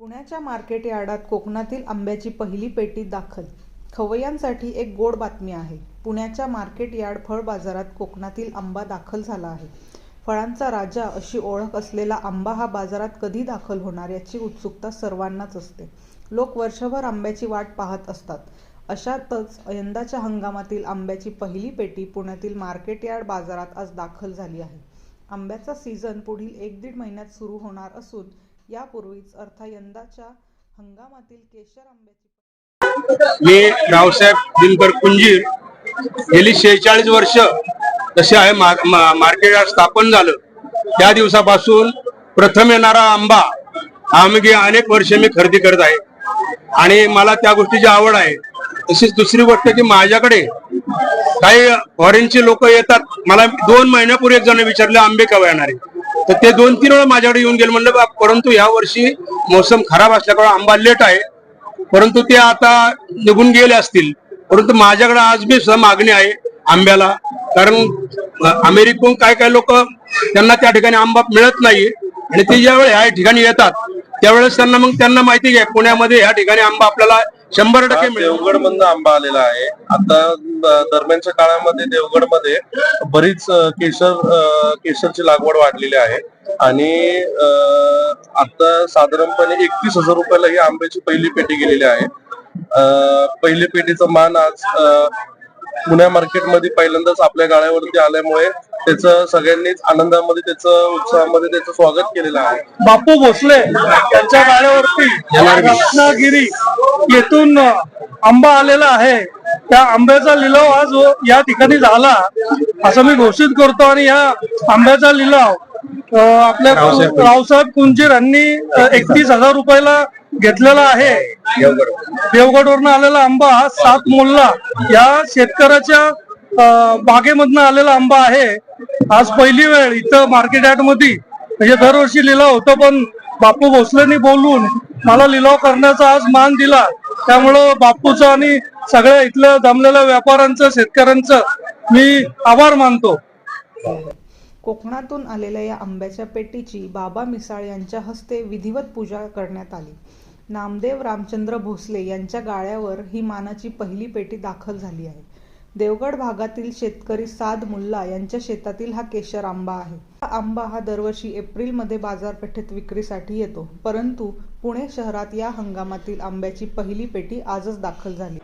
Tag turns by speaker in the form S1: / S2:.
S1: पुण्याच्या मार्केट यार्डात कोकणातील आंब्याची पहिली पेटी दाखल. खवय्यांसाठी एक गोड बातमी आहे. पुण्याच्या मार्केट यार्ड फळ बाजारात कोकणातील आंबा दाखल झाला आहे. फळांचा राजा अशी ओळख असलेला आंबा हा बाजारात कधी दाखल होणार याची उत्सुकता सर्वांनाच असते. लोक वर्षभर आंब्याची वाट पाहत असतात. अशातच यंदाच्या हंगामातील आंब्याची पहिली पेटी पुण्यातील मार्केट यार्ड बाजारात आज दाखल झाली आहे. आंब्याचा सीझन पुढील एक दीड महिन्यात सुरू होणार असून यापूर्वीच अर्थात यंदाच्या हंगामातील केशर आंब्याची
S2: मी रावसाहेब दिनकर कुंजीर. गेली शेहेचाळीस वर्ष जसे आहे मार्केट स्थापन झालं. त्या दिवसापासून प्रथम येणारा आंबा हा अनेक वर्ष मी खरेदी करत आहे. आणि मला त्या गोष्टीची आवड आहे. तशीच दुसरी गोष्ट की माझ्याकडे काही फॉरेनचे लोक येतात. मला दोन महिन्यापूर्वी एक जण विचारले आंबे केव्हा येणार आहे तर ते दोन तीन वेळा माझ्याकडे येऊन गेले. म्हणलं बा, परंतु या वर्षी मोसम खराब असल्यामुळे आंबा लेट आहे. परंतु ते आता निघून गेले असतील. परंतु माझ्याकडे आज बी सुद्धा मागणी आहे आंब्याला. कारण अमेरिकेहून काय काय लोक त्यांना त्या ठिकाणी आंबा मिळत नाही. आणि ते ज्यावेळी ह्या ठिकाणी येतात त्यावेळेस त्यांना मग त्यांना माहिती आहे पुण्यामध्ये ह्या ठिकाणी आंबा आपल्याला शंभर टक्के मिळेल
S3: आंबा आलेला आहे. आता दरम्यानच्या काळामध्ये देवगडमध्ये बरीच केशर केशरची लागवड वाढलेली आहे. आणि आता साधारणपणे एकतीस हजार रुपयाला ही आंब्याची पहिली पेटी गेलेली आहे. पहिली पेटीचा मान आज पुण्या मार्केटमध्ये पहिल्यांदाच आपल्या गाळ्यावरती आल्यामुळे त्याचं सगळ्यांनीच आनंदामध्ये त्याचं उत्साहामध्ये त्याचं स्वागत केलेलं आहे.
S4: बापू भोसले यांच्या गाड्यावरती रत्नागिरी येथून आंबा आलेला आहे. त्या आंब्याचा लिलाव आज या ठिकाणी झाला असं मी घोषित करतो आणि या आंब्याचा लिलाव आपल्या रावसाहेब कुंजीर यांनी एकतीस हजार रुपयाला घेतलेला आहे. देवगडवरनं आलेला आंबा हा सात मोल्ला या शेतकऱ्याच्या बागेमधनं आलेला आंबा आहे. आज पहिली वेळ इथं मार्केट यार्डमध्ये म्हणजे दरवर्षी लिलाव होतो पण बापू भोसलेंनी बोलून मला लिलाव करण्याचा आज मान दिला. त्यामुळं बापूचं आणि सगळ्या इथलं जमलेल्या व्यापाऱ्यांचं शेतकऱ्यांचं मी आभार मानतो.
S1: कोकणातून आलेल्या या आंब्याच्या पेटीची बाबा मिसाळ यांच्या हस्ते विधिवत पूजा करण्यात आली. नामदेव रामचंद्र भोसले यांच्या गाळ्यावर ही मानाची पहिली पेटी दाखल झाली आहे. देवगड भागातील शेतकरी साद मुल्ला यांच्या शेतातील हा केशर आंबा आहे. हा आंबा हा दरवर्षी एप्रिलमध्ये बाजारपेठेत विक्रीसाठी येतो परंतु पुणे शहरात या हंगामातील आंब्याची पहिली पेटी आजच दाखल झाली.